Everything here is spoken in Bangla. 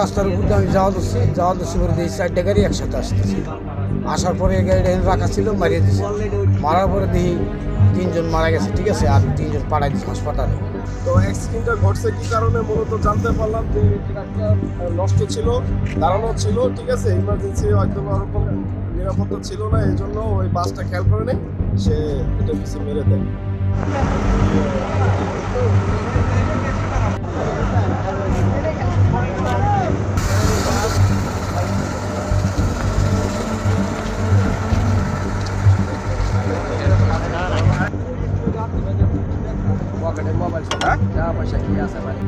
রাস্তার উপর আমি যাওয়া দিচ্ছি যাওয়া দিচ্ছি করে দিয়ে চারটে গাড়ি একসাথে আসতেছি। আসার পরে গাড়িটা রাখা ছিল, মারিয়ে দিছে মারার পরে দেখি তিনজন মারা গেছে, ঠিক আছে, আর তিনজন পাড়াই দিচ্ছে হাসপাতালে। তো অ্যাক্সিডেন্টটা ঘটছে কি কারণে? মূলত জানতে পারলাম যে নষ্ট ছিল, দাঁড়ানো ছিল, ঠিক আছে ইমার্জেন্সি হয়তো ওরকম নিরাপত্তা ছিল না, এই জন্য ওই বাসটা খেয়াল করে নেই, সে এটা মেরে দেয়। পকেটে মোবাইল সব হ্যাঁ? যা পয়সা কি আছে মানে